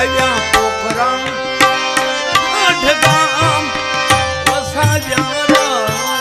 આવ્યા પોખરા આઠ ગામ વસાવ્યા